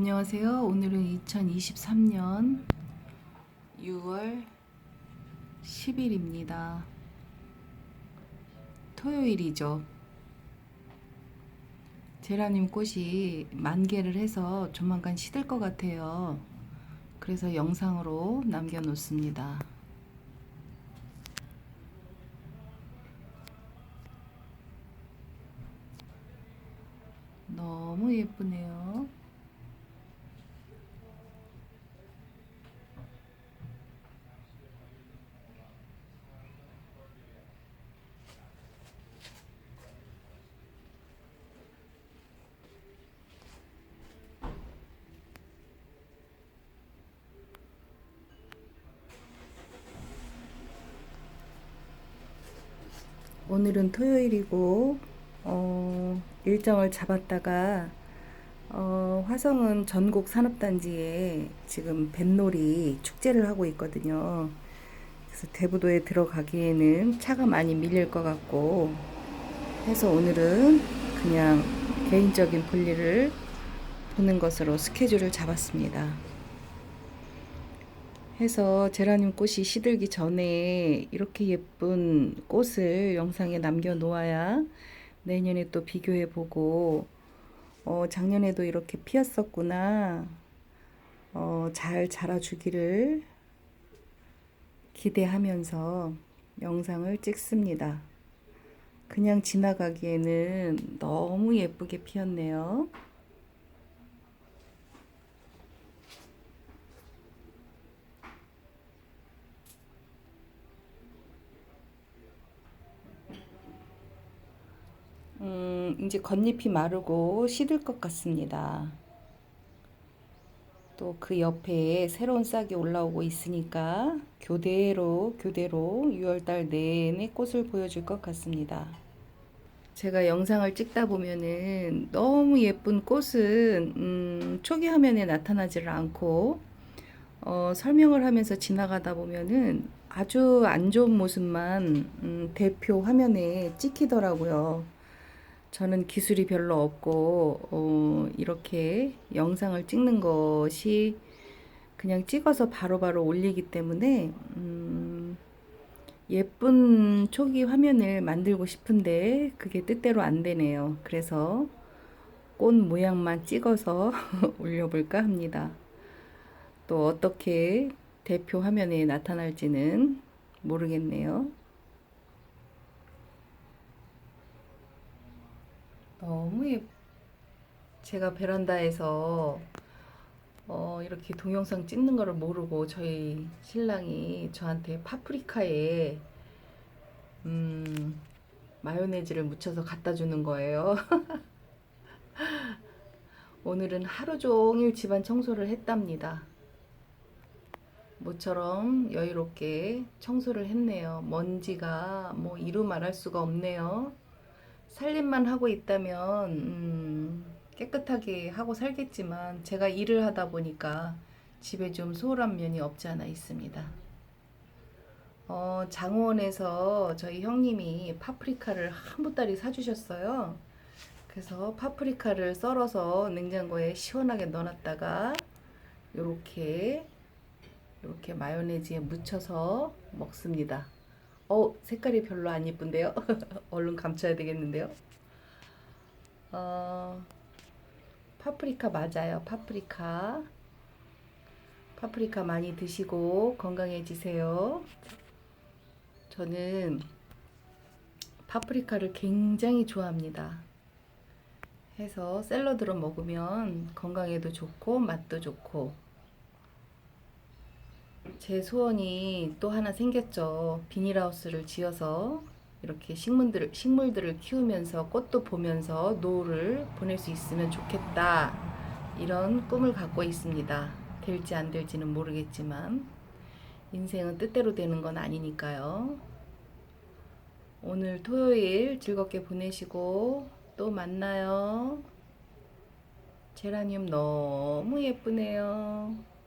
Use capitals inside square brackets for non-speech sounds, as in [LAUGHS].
안녕하세요. 오늘은 2023년 6월 10일입니다. 토요일이죠. 제라늄 꽃이 만개를 해서 조만간 시들 것 같아요. 그래서 영상으로 남겨놓습니다. 너무 예쁘네요. 오늘은 토요일이고 어, 일정을 잡았다가 어, 화성은 전국 산업단지에 지금 뱃놀이 축제를 하고 있거든요. 그래서 대부도에 들어가기에는 차가 많이 밀릴 것 같고 해서 오늘은 그냥 개인적인 볼일을 보는 것으로 스케줄을 잡았습니다. 해서 제라늄 꽃이 시들기 전에 이렇게 예쁜 꽃을 영상에 남겨 놓아야 내년에 또 비교해 보고 어, 작년에도 이렇게 피었었구나. 어, 잘 자라주기를 기대하면서 영상을 찍습니다. 그냥 지나가기에는 너무 예쁘게 피었네요. 음, 이제 겉잎이 마르고 시들 것 같습니다. 또 그 옆에 새로운 싹이 올라오고 있으니까 교대로 교대로 6월달 내내 꽃을 보여줄 것 같습니다. 제가 영상을 찍다 보면은 너무 예쁜 꽃은 음, 초기 화면에 나타나지를 않고 어, 설명을 하면서 지나가다 보면은 아주 안 좋은 모습만 음, 대표 화면에 찍히더라고요. 저는 기술이 별로 없고 어, 이렇게 영상을 찍는 것이 그냥 찍어서 바로 바로 올리기 때문에 음, 예쁜 초기 화면을 만들고 싶은데 그게 뜻대로 안 되네요. 그래서 꽃 모양만 찍어서 [LAUGHS] 올려볼까 합니다. 또 어떻게 대표 화면에 나타날지는 모르겠네요. 너무 예 제가 베란다에서 어, 이렇게 동영상 찍는 거를 모르고 저희 신랑이 저한테 파프리카에 음, 마요네즈를 묻혀서 갖다 주는 거예요. [LAUGHS] 오늘은 하루 종일 집안 청소를 했답니다. 모처럼 여유롭게 청소를 했네요. 먼지가 뭐 이루 말할 수가 없네요. 살림만 하고 있다면 음, 깨끗하게 하고 살겠지만 제가 일을 하다 보니까 집에 좀 소홀한 면이 없지 않아 있습니다. 어, 장원에서 저희 형님이 파프리카를 한 보따리 사주셨어요. 그래서 파프리카를 썰어서 냉장고에 시원하게 넣어놨다가 요렇게 이렇게 마요네즈에 묻혀서 먹습니다. 어, 색깔이 별로 안 예쁜데요? [LAUGHS] 얼른 감춰야 되겠는데요? 어, 파프리카 맞아요. 파프리카. 파프리카 많이 드시고 건강해지세요. 저는 파프리카를 굉장히 좋아합니다. 해서 샐러드로 먹으면 건강에도 좋고 맛도 좋고 제 소원이 또 하나 생겼죠. 비닐하우스를 지어서 이렇게 식물들을, 식물들을 키우면서 꽃도 보면서 노후를 보낼 수 있으면 좋겠다. 이런 꿈을 갖고 있습니다. 될지 안 될지는 모르겠지만 인생은 뜻대로 되는 건 아니니까요. 오늘 토요일 즐겁게 보내시고 또 만나요. 제라늄 너무 예쁘네요.